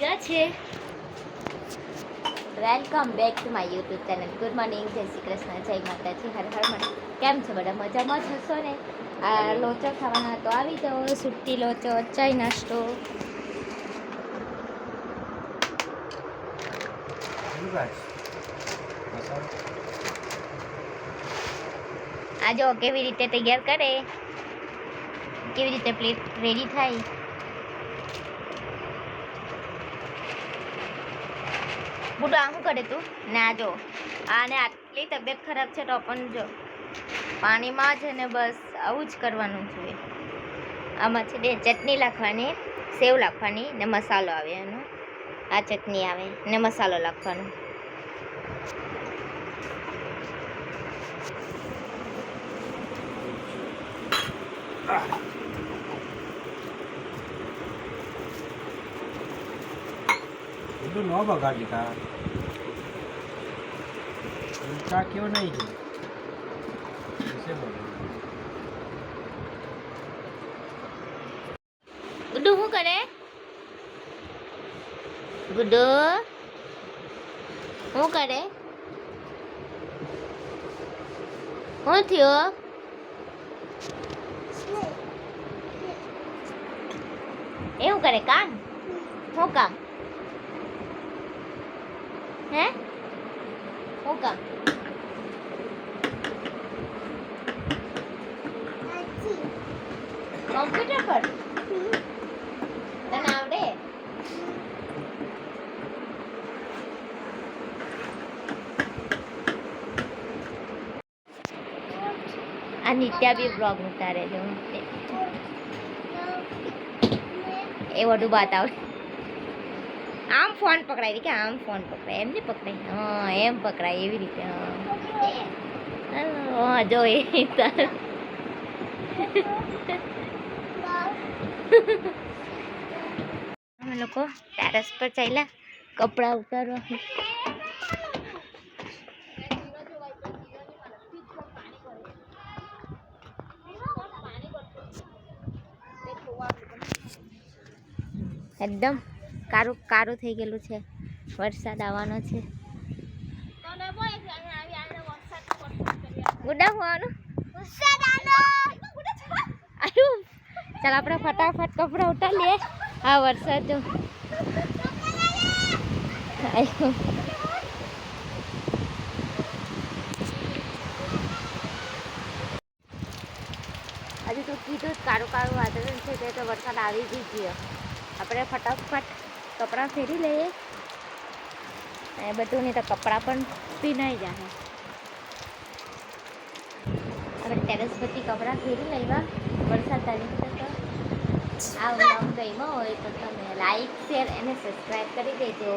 Welcome back to my YouTube channel good morning Jai Shri Krishna. જય માતાજી. હર હર મન કેમ છો બધા? મજામાં જ હશો ને? આ લોચો ખાવાના તો આવી જાઓ. સુટ્ટી લોચો ચાય નાસ્તો. આ જો કેવી રીતે તૈયાર કરે? કેવી રીતે પ્લેટ રેડી થાય? બુડો તો શું કરે તું? ના, જો. આને આટલી તબિયત ખરાબ છે તો પણ જો. પાણીમાં જ ને બસ આવું જ કરવાનું જોઈએ આમાં છે બે ચટણી નાખવાની સેવ નાખવાની ને મસાલો આવે એનો. આ ચટણી આવે ને મસાલો નાખવાનો એટલું ન બગાડજે તારા. ચા કેવો નહીં છે. ગુડ્ડુ શું કરે? ગુડુ શું કરે? શું થયો? એવું કરે કામ શું કામ? હે? શું કામ? કોમ્પ્યુટર પર? તને આવડે? આ નિત્યા બી બ્લોગ ઉતારે છે એ બધું આવડે. આમ ફોન પકડાવી કે આમ ફોન પકડાય. એમ નહીં પકડાય. હા, એમ પકડાય એવી રીતે, હા. જો એ અમે લોકો ટેરેસ પર ચાલ્યા, કપડાં ઉતારવા. એકદમ કારું કારું થઈ ગયેલું છે. વરસાદ આવવાનો છે. ગુડા હોવાનું ચાલ આપણે ફટાફટ કપડાં ઉતારી લઈએ. આ વરસાદ જો. હજુ તો કીધું કાળું કાળું વાતાવરણ છે તે તો વરસાદ આવી જ ગયો. આપણે ફટાફટ કપડાં ફેરી લઈએ. એ બધું નહીં તો કપડાં પણ પીનાઈ જાય હવે ટેરેસ પરથી કપડાં ફેરી લેવા. વરસાદ ચાલી તો આ વ્લોગ ગઈમાં હોય તો તમે લાઈક શેર અને સબસ્ક્રાઈબ કરી દેજો.